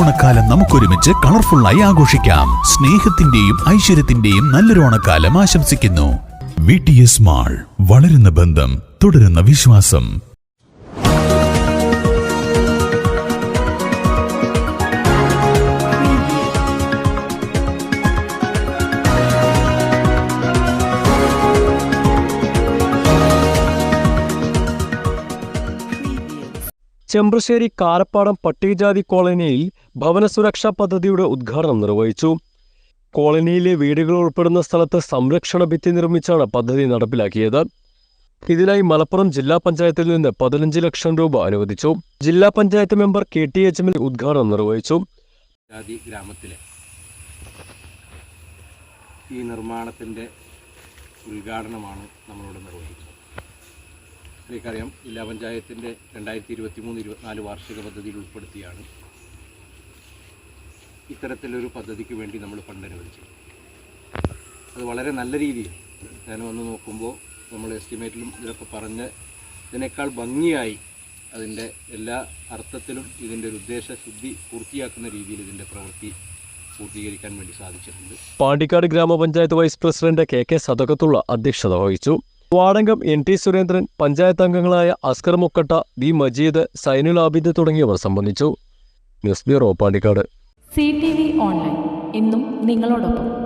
ഓണക്കാലം നമുക്കൊരുമിച്ച് കളർഫുള്ളായി ആഘോഷിക്കാം. സ്നേഹത്തിന്റെയും ഐശ്വര്യത്തിന്റെയും നല്ലൊരു ഓണക്കാലം ആശംസിക്കുന്നു. വി ടി എസ് മാൾ വളരുന്ന ബന്ധം തുടരുന്ന വിശ്വാസം. ചെമ്പ്രശ്ശേരി കാരപ്പാടം പട്ടികജാതി കോളനിയിൽ ഭവന സുരക്ഷാ പദ്ധതിയുടെ ഉദ്ഘാടനം നിർവഹിച്ചു. കോളനിയിലെ വീടുകൾ ഉൾപ്പെടുന്ന സ്ഥലത്ത് സംരക്ഷണ ഭിത്തി നിർമ്മിച്ചാണ് പദ്ധതി നടപ്പിലാക്കിയത്. ഇതിനായി മലപ്പുറം ജില്ലാ പഞ്ചായത്തിൽ നിന്ന് പതിനഞ്ച് ലക്ഷം രൂപ അനുവദിച്ചു. ജില്ലാ panchayat member K T H എമ്മിൽ ഉദ്ഘാടനം നിർവഹിച്ചു. ഗ്രാമത്തിലെ ഈ നിർമ്മാണത്തിന്റെ ഉദ്ഘാടനമാണ് നമ്മളിവിടെ നിർവഹിക്കുന്നത്. എനിക്കറിയാം ജില്ലാ പഞ്ചായത്തിന്റെ രണ്ടായിരത്തി ഇരുപത്തി മൂന്ന് ഇരുപത്തിനാല് വാർഷിക പദ്ധതിയിൽ ഉൾപ്പെടുത്തിയാണ് ഇത്തരത്തിലൊരു പദ്ധതിക്ക് വേണ്ടി നമ്മൾ ഫണ്ട് അനുവദിച്ചത്. അത് വളരെ നല്ല രീതിയിൽ ഞാൻ വന്ന് നോക്കുമ്പോൾ നമ്മൾ എസ്റ്റിമേറ്റിലും ഇതിലൊക്കെ പറഞ്ഞ് ഇതിനേക്കാൾ ഭംഗിയായി അതിന്റെ എല്ലാ അർത്ഥത്തിലും ഇതിന്റെ ഒരു ഉദ്ദേശശുദ്ധി പൂർത്തിയാക്കുന്ന രീതിയിൽ ഇതിന്റെ പ്രവൃത്തി പൂർത്തീകരിക്കാൻ വേണ്ടി സാധിച്ചിട്ടുണ്ട്. പാണ്ടിക്കാട് ഗ്രാമപഞ്ചായത്ത് vice president K K Sadakathulla അധ്യക്ഷത വഹിച്ചു. വാർഡംഗം എൻ ടി സുരേന്ദ്രൻ പഞ്ചായത്ത് അംഗങ്ങളായ അസ്കർ മുക്കട്ട വി മജീദ് സൈനുൽ ആബിദ് തുടങ്ങിയവർ സംബന്ധിച്ചു. News bureau Pandikkad. C T V online. ഇന്നും നിങ്ങളോടൊപ്പം.